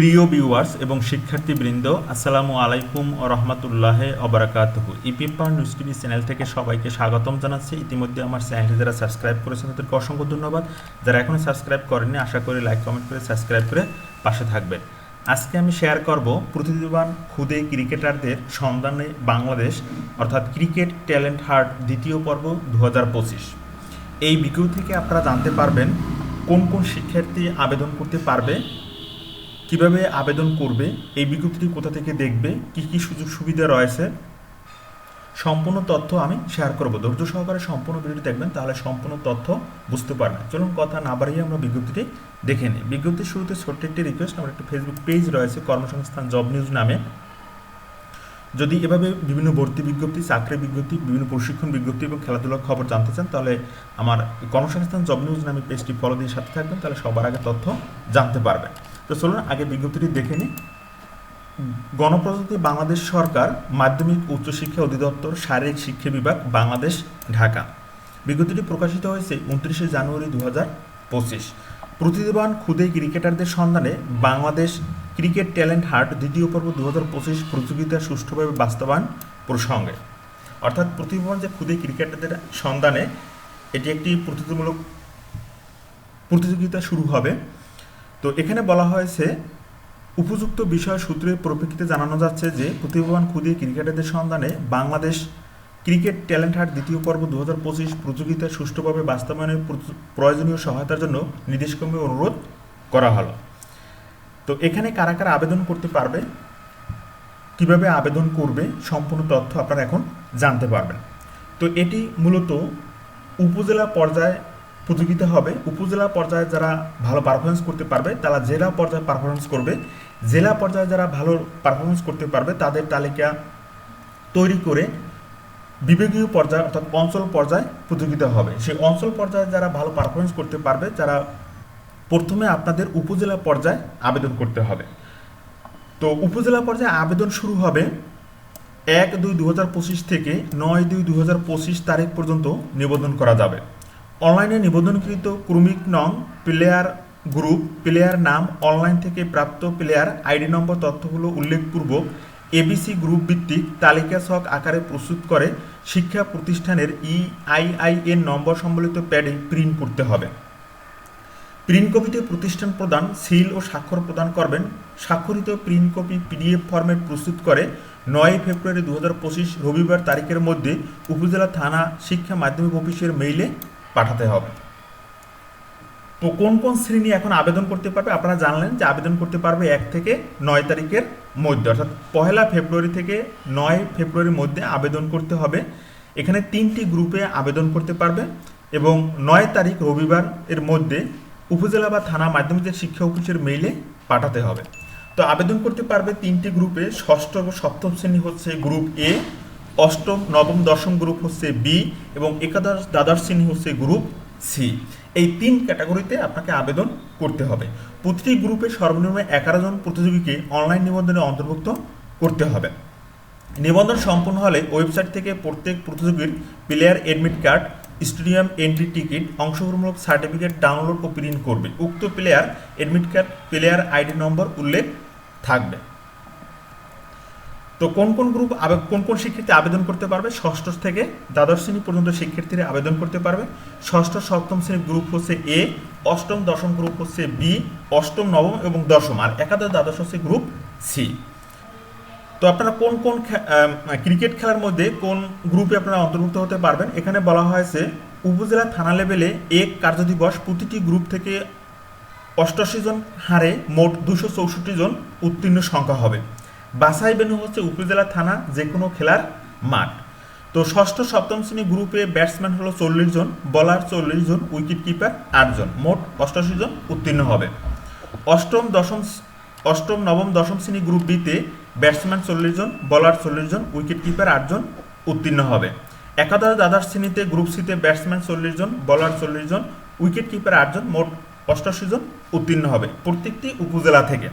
প্রিয় ভিউয়ার্স এবং শিক্ষার্থীবৃন্দ, আসসালামু আলাইকুম ও রহমতুল্লাহ অবরাকাতহ ইপিএফআর নিউজ টিভি চ্যানেল থেকে সবাইকে স্বাগতম জানাচ্ছি। ইতিমধ্যে আমার চ্যানেলটি যারা সাবস্ক্রাইব করেছেন, তাদেরকে অসংখ্য ধন্যবাদ। যারা এখনও সাবস্ক্রাইব করেননি, আশা করি লাইক, কমেন্ট করে সাবস্ক্রাইব করে পাশে থাকবেন। আজকে আমি শেয়ার করব প্রতিভাবান খুদে ক্রিকেটারদের সন্ধানে বাংলাদেশ, অর্থাৎ ক্রিকেট ট্যালেন্ট হার্ট দ্বিতীয় পর্ব দু হাজার পঁচিশ। এই ভিডিও থেকে আপনারা জানতে পারবেন কোন কোন শিক্ষার্থী আবেদন করতে পারবে কীভাবে আবেদন করবে, এই বিজ্ঞপ্তিটি কোথা থেকে দেখবে, কি কি সুযোগ সুবিধা রয়েছে, সম্পূর্ণ তথ্য আমি শেয়ার করব। ধৈর্য সহকারে সম্পূর্ণ ভিডিওটি দেখবেন, তাহলে সম্পূর্ণ তথ্য বুঝতে পারবেন। চলুন কথা না বাড়িয়ে আমরা বিজ্ঞপ্তিটি দেখে নিই। বিজ্ঞপ্তির শুরুতে ছোট্ট একটি রিকোয়েস্ট আমার একটা ফেসবুক পেজ রয়েছে, কর্মসংস্থান জব নিউজ নামে। যদি এভাবে বিভিন্ন ভর্তি বিজ্ঞপ্তি, চাকরি বিজ্ঞপ্তি, বিভিন্ন প্রশিক্ষণ বিজ্ঞপ্তি এবং খেলাধুলার খবর জানতে চান, তাহলে আমার কর্মসংস্থান জব নিউজ নামে পেজটি ফলো দিয়ে সাথে থাকবেন, তাহলে সবার আগে তথ্য জানতে পারবেন। তো চলুন আগে বিজ্ঞপ্তিটি দেখে নিই। গণপ্রজাতন্ত্রী বাংলাদেশ সরকার মাধ্যমিক উচ্চশিক্ষা অধিদপ্তর শারীরিক শিক্ষা বিভাগ বাংলাদেশ, ঢাকা। বিজ্ঞপ্তিটি প্রকাশিত হয়েছে উনত্রিশে জানুয়ারি দু হাজার পঁচিশ। প্রতিভাবান, ক্ষুদে ক্রিকেটারদের সন্ধানে বাংলাদেশ ক্রিকেট ট্যালেন্ট হার্ট দ্বিতীয় পর্ব দু হাজার পঁচিশ প্রতিযোগিতা সুষ্ঠুভাবে বাস্তবায়ন প্রসঙ্গে। অর্থাৎ প্রতিভাবান যে ক্ষুদে ক্রিকেটারদের সন্ধানে এটি একটি প্রতিযোগিতামূলক প্রতিযোগিতা শুরু হবে। এখানে বলা হয়েছে, উপযুক্ত বিষয় সূত্রের পরিপ্রেক্ষিতে জানানো যাচ্ছে যে, প্রতিভাবান ক্ষুদে ক্রিকেটারদের সন্ধানে বাংলাদেশ ক্রিকেট ট্যালেন্ট হাট দ্বিতীয় পর্ব দু হাজার পঁচিশ প্রতিযোগিতা সুষ্ঠুভাবে বাস্তবায়নের প্রয়োজনীয় সহায়তার জন্য নির্দেশক্রমে অনুরোধ করা হলো। তো এখানে কারা কারা আবেদন করতে পারবে, কীভাবে আবেদন করবে, সম্পূর্ণ তথ্য আপনারা এখন জানতে পারবেন। তো এটি মূলত উপজেলা পর্যায়ে প্রতিযোগিতা হবে। উপজেলা পর্যায়ে যারা ভালো পারফরমেন্স করতে পারবে, তারা জেলা পর্যায়ে পারফরমেন্স করবে। জেলা পর্যায়ে যারা ভালো পারফরমেন্স করতে পারবে, তাদের তালিকা তৈরি করে বিভাগীয় পর্যায়ে অর্থাৎ অঞ্চল পর্যায়ে প্রতিযোগিতা হবে। সেই অঞ্চল পর্যায়ে যারা ভালো পারফরমেন্স করতে পারবে যারা প্রথমে আপনাদের উপজেলা পর্যায়ে আবেদন করতে হবে। তো উপজেলা পর্যায়ে আবেদন শুরু হবে এক দুই দু থেকে নয় দুই দু তারিখ পর্যন্ত নিবন্ধন করা যাবে। অনলাইনে নিবন্ধনকৃত ক্রমিক নং, প্লেয়ার গ্রুপ, প্লেয়ার নাম, অনলাইন থেকে প্রাপ্ত প্লেয়ার আইডি নম্বর তথ্যগুলো উল্লেখপূর্বক এবিসি গ্রুপ ভিত্তিক তালিকা ছক আকারে প্রস্তুত করে শিক্ষা প্রতিষ্ঠানের ইআইআইএন নম্বর সম্বলিত প্যাডে প্রিন্ট করতে হবে। প্রিন্ট কপিতে প্রতিষ্ঠান প্রদান, সিল ও স্বাক্ষর প্রদান করবেন। স্বাক্ষরিত প্রিন্ট কপি পিডিএফ ফরম্যাট প্রস্তুত করে নয় ফেব্রুয়ারি দু হাজার পঁচিশ রবিবার তারিখের মধ্যে উপজেলা থানা শিক্ষা মাধ্যমিক অফিসের মেইলে পাঠাতে হবে। তো কোন কোন শ্রেণি এখন আবেদন করতে পারবে? আপনারা জানলেন যে আবেদন করতে পারবে এক থেকে নয় তারিখের মধ্যে, অর্থাৎ পহেলা ফেব্রুয়ারি থেকে নয় ফেব্রুয়ারির মধ্যে আবেদন করতে হবে। এখানে তিনটি গ্রুপে আবেদন করতে পারবে এবং নয় তারিখ রবিবার এর মধ্যে উপজেলা বা থানা মাধ্যমিক শিক্ষা অফিসের মেইলে পাঠাতে হবে। তো আবেদন করতে পারবে তিনটি গ্রুপে, ষষ্ঠ ও সপ্তম শ্রেণি হচ্ছে গ্রুপ এ অষ্টম, নবম, দশম গ্রুপ হচ্ছে বি এবং একাদশ দ্বাদশ শ্রেণি হচ্ছে গ্রুপ সি এই তিন ক্যাটাগরিতে আপনাকে আবেদন করতে হবে। প্রতিটি গ্রুপে সর্বনিম্ন এগারো জন প্রতিযোগীকে অনলাইন নিবন্ধনে অন্তর্ভুক্ত করতে হবে। নিবন্ধন সম্পূর্ণ হলে ওয়েবসাইট থেকে প্রত্যেক প্রতিযোগীর player admit card, stadium entry ticket, অংশগ্রহণমূলক সার্টিফিকেট ডাউনলোড ও প্রিন্ট করবে। উক্ত player admit card player ID number উল্লেখ থাকবে। তো কোন কোন গ্রুপ কোন কোন শিক্ষার্থী আবেদন করতে পারবে? ষষ্ঠ থেকে দ্বাদশ শ্রেণি পর্যন্ত শিক্ষার্থীরা আবেদন করতে পারবে। ষষ্ঠ, সপ্তম শ্রেণির গ্রুপ হচ্ছে এ অষ্টম, দশম গ্রুপ হচ্ছে বি অষ্টম, নবম এবং দশম আর একাদশ, দ্বাদশ হচ্ছে গ্রুপ সি তো আপনারা কোন কোন ক্রিকেট খেলার মধ্যে কোন গ্রুপে আপনারা অন্তর্ভুক্ত হতে পারবেন? এখানে বলা হয়েছে, উপজেলা থানা লেভেলে এক কার্যদিবস প্রতিটি গ্রুপ থেকে অষ্টাশি জন হারে মোট দুশো চৌষট্টি জন উত্তীর্ণ সংখ্যা হবে। বাসাই বেনু হচ্ছে উপজেলা থানা যে কোনো খেলার মাঠ। তো ষষ্ঠ সপ্তম শ্রেণি গ্রুপে ব্যাটসম্যান হলো চল্লিশ জন বলার চল্লিশ জন উইকেট কিপার আটজন মোট অষ্টাশি জন উত্তীর্ণ হবে। অষ্টম দশম অষ্টম, নবম, দশম শ্রেণি গ্রুপ বিতে ব্যাটসম্যান চল্লিশ জন বলার চল্লিশ জন উইকেট কিপার আটজন উত্তীর্ণ হবে। একাদশ দ্বাদশ শ্রেণীতে গ্রুপ সিতে ব্যাটসম্যান চল্লিশ জন বলার চল্লিশ জন উইকেট কিপার আটজন মোট অষ্টাশি জন উত্তীর্ণ হবে প্রত্যেকটি উপজেলা থেকে।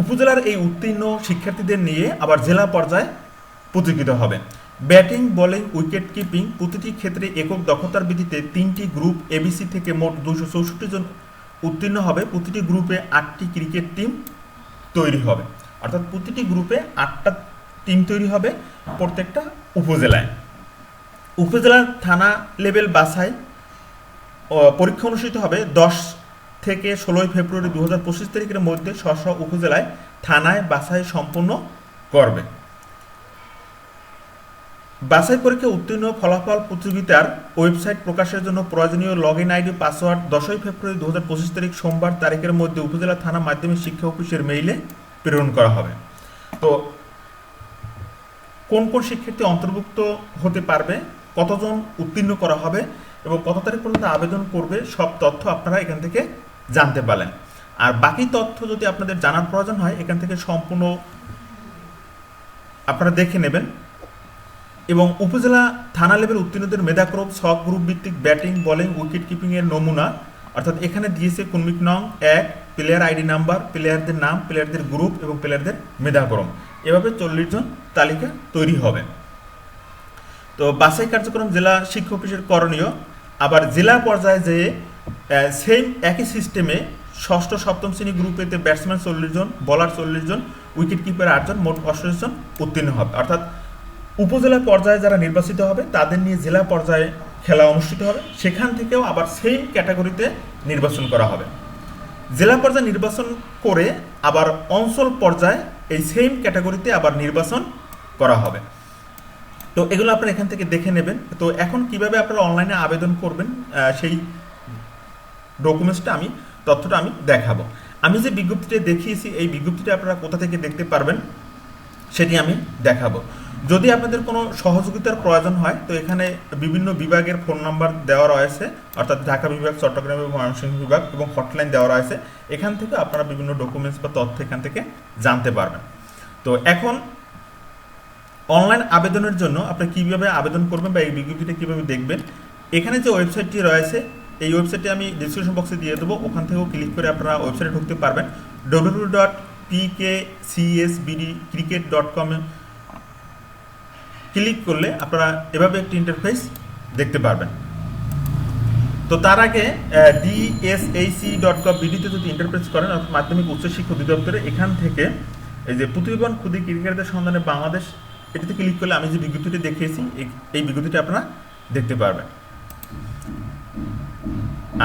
উপজেলার এই উত্তীর্ণ শিক্ষার্থীদের নিয়ে আবার জেলা পর্যায়ে প্রতিযোগিতা হবে। ব্যাটিং, বোলিং, উইকেট কিপিং প্রতিটি ক্ষেত্রে একক দক্ষতার ভিত্তিতে তিনটি গ্রুপ এবিসি থেকে মোট দুশো চৌষট্টি জন উত্তীর্ণ হবে। প্রতিটি গ্রুপে আটটি ক্রিকেট টিম তৈরি হবে। অর্থাৎ প্রতিটি গ্রুপে আটটা টিম তৈরি হবে প্রত্যেকটা উপজেলায়। উপজেলার থানা লেভেল বাছাই পরীক্ষা অনুষ্ঠিত হবে দশ থেকে ষোলোই ফেব্রুয়ারি দু হাজার পঁচিশ তারিখের মধ্যে স্ব উপজেলায় থানায় বাছাই সম্পূর্ণ করবে। বাছাই পরীক্ষা উত্তীর্ণ ফলাফল প্রতিযোগিতার ওয়েবসাইট প্রকাশের জন্য প্রয়োজনীয় লগ ইন আইডি, পাসওয়ার্ড দশই ফেব্রুয়ারি দু হাজার পঁচিশ তারিখ সোমবার তারিখের মধ্যে উপজেলা থানা মাধ্যমিক শিক্ষা অফিসের মেইলে প্রেরণ করা হবে। তো, কোন কোন শিক্ষার্থী অন্তর্ভুক্ত হতে পারবে, কতজন উত্তীর্ণ করা হবে এবং কত তারিখ পর্যন্ত আবেদন করবে, সব তথ্য আপনারা এখান থেকে জানতে পারলেন। আর বাকি তথ্য যদি আপনাদের জানার প্রয়োজন হয়, এখান থেকে সম্পূর্ণ আপনারা দেখে নেবেন। এবং উপজেলা থানা লেভেল উত্তীর্ণদের মেধাক্রম, সব গ্রুপ ভিত্তিক ব্যাটিং, বলিং, উইকেট কিপিং এর নমুনা, অর্থাৎ এখানে দিয়েছে কুর্মিক নং এক, প্লেয়ার আইডি নাম্বার, প্লেয়ারদের নাম, প্লেয়ারদের গ্রুপ এবং প্লেয়ারদের মেধাক্রম। এভাবে চল্লিশ জন তালিকা তৈরি হবে। তো বাছাই কার্যক্রম জেলা শিক্ষক করণীয়। আবার জেলা পর্যায়ে যে সেম একই সিস্টেমে ষষ্ঠ, সপ্তম শ্রেণি গ্রুপেতে ব্যাটসম্যান চল্লিশ জন বলার চল্লিশ জন উইকেট কিপার আটজন মোট অষ্টাশি জন উত্তীর্ণ হবে। অর্থাৎ উপজেলা পর্যায়ে যারা নির্বাচিত হবে, তাদের নিয়ে জেলা পর্যায়ে খেলা অনুষ্ঠিত হবে। সেখান থেকেও আবার সেম ক্যাটাগরিতে নির্বাচন করা হবে। জেলা পর্যায়ে নির্বাচন করে আবার অঞ্চল পর্যায়ে এই সেম ক্যাটাগরিতে আবার নির্বাচন করা হবে। তো এগুলো আপনারা এখান থেকে দেখে নেবেন। তো এখন কীভাবে আপনারা অনলাইনে আবেদন করবেন সেই ডকুমেন্টসটা আমি, তথ্যটা আমি দেখাবো। আমি যে বিজ্ঞপ্তিটা দেখিয়েছি, এই বিজ্ঞপ্তিটা আপনারা কোথা থেকে দেখতে পারবেন, সেটি আমি দেখাবো। যদি আপনাদের কোনো সহযোগিতার প্রয়োজন হয়, তো এখানে বিভিন্ন বিভাগের ফোন নাম্বার দেওয়া রয়েছে, অর্থাৎ ঢাকা বিভাগ, চট্টগ্রাম এবং ময়মনসিংহ বিভাগ এবং হটলাইন দেওয়া রয়েছে, এখান থেকে আপনারা বিভিন্ন ডকুমেন্টস বা তথ্য এখান থেকে জানতে পারবেন। তো এখন অনলাইন আবেদনের জন্য আপনি কীভাবে আবেদন করবেন বা এই বিজ্ঞপ্তিটা কীভাবে দেখবেন, এখানে যে ওয়েবসাইটটি রয়েছে এই ওয়েবসাইটটি আমি ডিসক্রিপশন বক্সে দিয়ে দেবো। ওখান থেকেও ক্লিক করে আপনারা ওয়েবসাইটে ঢুকতে পারবেন। W dot PK CSBD cricket dot কমে ক্লিক করলে আপনারা এভাবে একটি ইন্টারফেস দেখতে পারবেন। তো তার আগে ডিএসএইসি ডট কম বিডিতে যদি ইন্টারপ্রেস করেন, অর্থাৎ মাধ্যমিক উচ্চশিক্ষা অধিদপ্তরে, এখান থেকে এই যে প্রতিভাবান ক্ষুদে ক্রিকেটারদের সন্ধানে বাংলাদেশ, এটিতে ক্লিক করলে আমি যে বিজ্ঞপ্তিটি দেখিয়েছি, এই বিজ্ঞপ্তিটি আপনারা দেখতে পারবেন।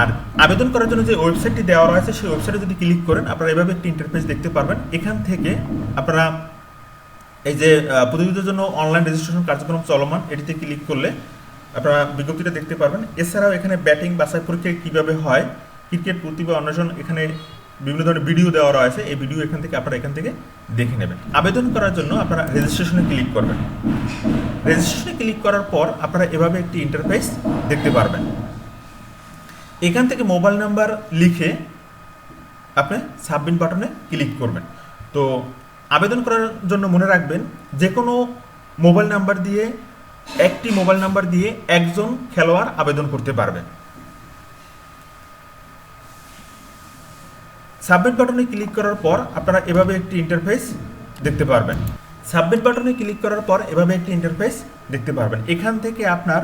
আর আবেদন করার জন্য যে ওয়েবসাইটটি দেওয়া রয়েছে, সেই ওয়েবসাইটে যদি ক্লিক করেন, আপনারা এভাবে একটি ইন্টারফেস দেখতে পারবেন। এখান থেকে আপনারা এই যে প্রতিযোগিতার জন্য অনলাইন রেজিস্ট্রেশন কার্যক্রম চলমান, এটিতে ক্লিক করলে আপনারা বিজ্ঞপ্তিটা দেখতে পারবেন। এছাড়াও এখানে ব্যাটিং বাছাই পরীক্ষা কীভাবে হয় ক্রিকেট প্রতিভা অন্বেষণ এখানে বিভিন্ন ধরনের ভিডিও দেওয়া রয়েছে। এই ভিডিও এখান থেকে আপনারা এখান থেকে দেখে নেবেন। আবেদন করার জন্য আপনারা রেজিস্ট্রেশনে ক্লিক করবেন। রেজিস্ট্রেশনে ক্লিক করার পর আপনারা এভাবে একটি ইন্টারফেস দেখতে পারবেন। এখান থেকে মোবাইল নাম্বার লিখে আপনি সাবমিট বাটনে ক্লিক করবেন। তো আবেদন করার জন্য মনে রাখবেন যে কোনো মোবাইল নাম্বার দিয়ে, একটি মোবাইল নাম্বার দিয়ে একজন খেলোয়াড় আবেদন করতে পারবে। সাবমিট বাটনে ক্লিক করার পর আপনারা এভাবে একটি ইন্টারফেস দেখতে পারবেন। সাবমিট বাটনে ক্লিক করার পর এভাবে একটি ইন্টারফেস দেখতে পারবেন। এখান থেকে আপনার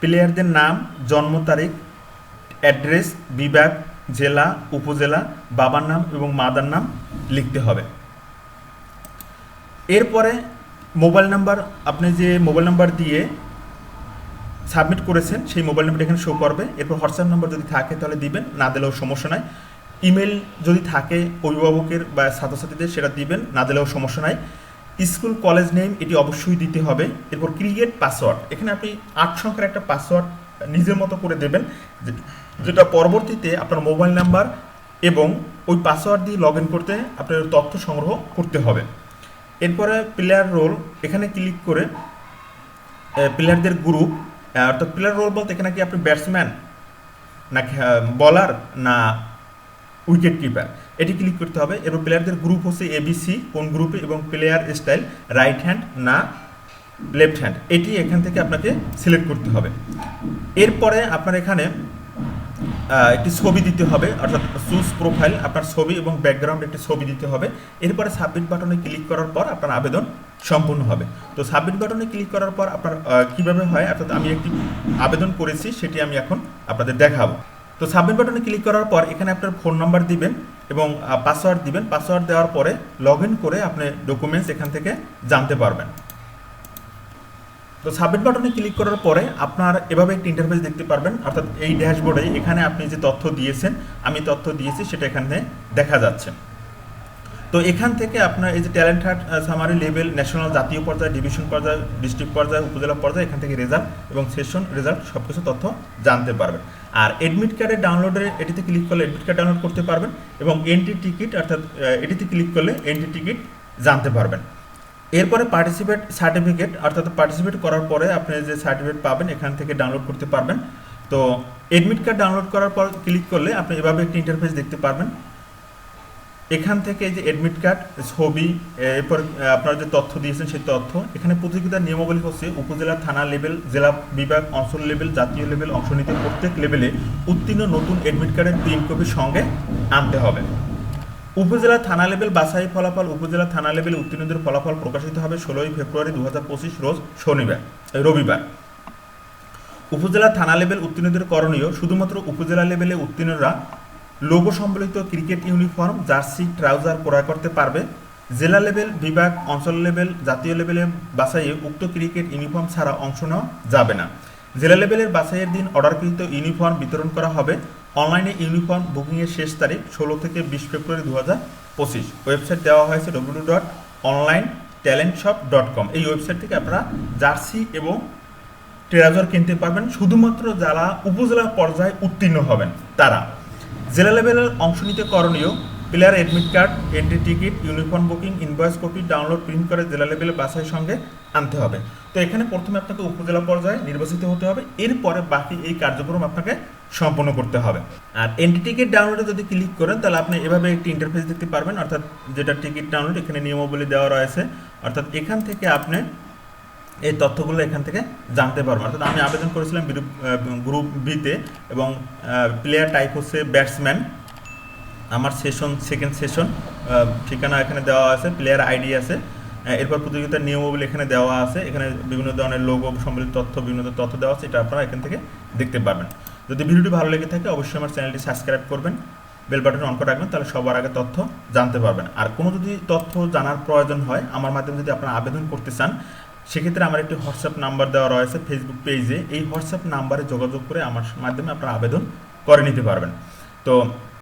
প্লেয়ারদের নাম, জন্ম তারিখ অ্যাড্রেস, বিভাগ, জেলা, উপজেলা, বাবার নাম এবং মাদার নাম লিখতে হবে। এরপরে মোবাইল নাম্বার, আপনি যে মোবাইল নাম্বার দিয়ে সাবমিট করেছেন, সেই মোবাইল নাম্বার এখানে শো করবে। এরপর হোয়াটসঅ্যাপ নাম্বার যদি থাকে তাহলে দিবেন, না দিলেও সমস্যা নাই। ইমেল যদি থাকে অভিভাবকের বা ছাত্রছাত্রীদের, সেটা দিবেন, না দিলেও সমস্যা নাই। স্কুল, কলেজ নেম এটি অবশ্যই দিতে হবে। এরপর ক্রিকেট পাসওয়ার্ড এখানে আপনি আট সংখ্যার একটা পাসওয়ার্ড নিজের মতো করে দেবেন। যেটা পরবর্তীতে আপনার মোবাইল নাম্বার এবং ওই পাসওয়ার্ড দিয়ে লগ করতে আপনার তথ্য সংগ্রহ করতে হবে। এরপরে প্লেয়ার রোল এখানে ক্লিক করে প্লেয়ারদের গ্রুপ অর্থাৎ প্লেয়ার রোল বলতে এখানে কি আপনি ব্যাটসম্যান না বলার না উইকেট কিপার এটি ক্লিক করতে হবে। এরপর প্লেয়ারদের গ্রুপ হচ্ছে এবিসি কোন গ্রুপে এবং প্লেয়ার স্টাইল রাইট হ্যান্ড না লেফট হ্যান্ড এটি এখান থেকে আপনাকে সিলেক্ট করতে হবে। এরপরে আপনার এখানে একটি ছবি দিতে হবে, অর্থাৎ চুজ প্রোফাইল আপনার ছবি এবং ব্যাকগ্রাউন্ড একটি ছবি দিতে হবে। এরপরে সাবমিট বাটনে ক্লিক করার পর আপনার আবেদন সম্পূর্ণ হবে। তো সাবমিট বাটনে ক্লিক করার পর আপনার কীভাবে হয়, অর্থাৎ আমি একটি আবেদন করেছি, সেটি আমি এখন আপনাদের দেখাবো। তো সাবমিট বাটনে ক্লিক করার পর এখানে আপনার ফোন নাম্বার দিবেন এবং পাসওয়ার্ড দিবেন। পাসওয়ার্ড দেওয়ার পরে লগ করে আপনি ডকুমেন্টস এখান থেকে জানতে পারবেন। তো সাবমিট বাটনে ক্লিক করার পরে আপনার এভাবে একটি ইন্টারফেস দেখতে পারবেন। অর্থাৎ এই ড্যাশবোর্ডে এখানে আপনি যে তথ্য দিয়েছেন, আমি তথ্য দিয়েছি, সেটা এখানে দেখা যাচ্ছে। তো এখান থেকে আপনার এই যে talent hunt summary level national জাতীয় পর্যায়ে ডিভিশন পর্যায়ে ডিস্ট্রিক্ট পর্যায়ে, উপজেলা পর্যায়ে, এখান থেকে রেজাল্ট এবং সেশন রেজাল্ট সব কিছু তথ্য জানতে পারবেন। আর এডমিট কার্ডের ডাউনলোডের এটিতে ক্লিক করলে এডমিট কার্ড ডাউনলোড করতে পারবেন এবং এন্ট্রি টিকিট অর্থাৎ এটিতে ক্লিক করলে এন্ট্রি টিকিট জানতে পারবেন। এরপরে পার্টিসিপেট সার্টিফিকেট অর্থাৎ পার্টিসিপেট করার পরে আপনি যে সার্টিফিকেট পাবেন, এখান থেকে ডাউনলোড করতে পারবেন। তো এডমিট কার্ড ডাউনলোড করার পর ক্লিক করলে আপনি এভাবে একটি ইন্টারফেস দেখতে পারবেন। এখান থেকে যে এডমিট কার্ড ছবি, এরপর আপনারা যে তথ্য দিয়েছেন সেই তথ্য, এখানে প্রতিযোগিতার নিয়মাবলী হচ্ছে উপজেলা, থানা লেভেল জেলা বিভাগ, অঞ্চল লেভেল জাতীয় লেভেল অংশ নিতে প্রত্যেক লেভেলে উত্তীর্ণ নতুন এডমিট কার্ডের প্রিন্ট কপির সঙ্গে আনতে হবে। উপজেলা থানা লেভেল বাছাই ফলাফল, উপজেলা থানা লেভেল উত্তীর্ণদের ফলাফল প্রকাশিত হবে ষোলোই ফেব্রুয়ারি দু হাজার পঁচিশ রোজ শনিবার রবিবার। উপজেলা থানা লেভেল উত্তীর্ণদের করণীয়, শুধুমাত্র উপজেলা লেভেলে উত্তীর্ণরা লোগো সম্বলিত ক্রিকেট ইউনিফর্ম, জার্সি, ট্রাউজার ক্রয় করতে পারবে। জেলা লেভেল বিভাগ, অঞ্চল লেভেল, জাতীয় লেভেলে বাছাইয়ে উক্ত ক্রিকেট ইউনিফর্ম ছাড়া অংশ নেওয়া যাবে না। জেলা লেভেলের বাছাইয়ের দিন অর্ডারকৃত ইউনিফর্ম বিতরণ করা হবে। অনলাইনে ইউনিফর্ম বুকিংয়ের শেষ তারিখ ষোলো থেকে বিশ ফেব্রুয়ারি দু হাজার পঁচিশ। ওয়েবসাইট দেওয়া হয়েছে W dot online talent shop dot com এই ওয়েবসাইট থেকে আপনারা জার্সি এবং ট্রেজার কিনতে পারবেন। শুধুমাত্র যারা উপজেলা পর্যায়ে উত্তীর্ণ হবেন, তারা। জেলা লেভেলের অংশ নিতে করণীয় player admit card, entry ticket uniform booking, invoice copy, download, print করে জেলা লেভেলে বাছাই সঙ্গে আনতে হবে। তো এখানে প্রথমে আপনাকে উপজেলা পর্যায়ে নির্বাচিত হতে হবে। এরপরে বাকি এই কার্যক্রম আপনাকে সম্পন্ন করতে হবে। আর এন্ট্রি টিকিট ডাউনলোডে যদি ক্লিক করেন, তাহলে আপনি এভাবে একটি ইন্টারফেস দেখতে পারবেন। অর্থাৎ যেটা টিকিট ডাউনলোড এখানে নিয়মাবলী দেওয়া রয়েছে। অর্থাৎ এখান থেকে আপনি এই তথ্যগুলো এখান থেকে জানতে পারব অর্থাৎ আমি আবেদন করেছিলাম গ্রুপ বিতে এবং প্লেয়ার টাইপ হচ্ছে ব্যাটসম্যান আমার সেশন সেকেন্ড সেশন ঠিকানা এখানে দেওয়া আছে প্লেয়ার আইডি আছে। এরপর প্রতিযোগিতার নিয়মাবলী এখানে দেওয়া আছে। এখানে বিভিন্ন ধরনের লোগো সম্বলিত তথ্য, বিভিন্ন তথ্য দেওয়া আছে। এটা আপনারা এখান থেকে দেখতে পারবেন। যদি ভিডিওটি ভালো লেগে থাকে, অবশ্যই আমার চ্যানেলটি সাবস্ক্রাইব করবেন। বেল বাটন অন করে রাখবেন, তাহলে সবার আগে তথ্য জানতে পারবেন। আর কোনো যদি তথ্য জানার প্রয়োজন হয়, আমার মাধ্যমে যদি আপনারা আবেদন করতে চান, সেক্ষেত্রে আমার একটি হোয়াটসঅ্যাপ নাম্বার দেওয়া রয়েছে ফেসবুক পেজে। এই হোয়াটসঅ্যাপ নাম্বারে যোগাযোগ করে আমার মাধ্যমে আপনারা আবেদন করে নিতে পারবেন। তো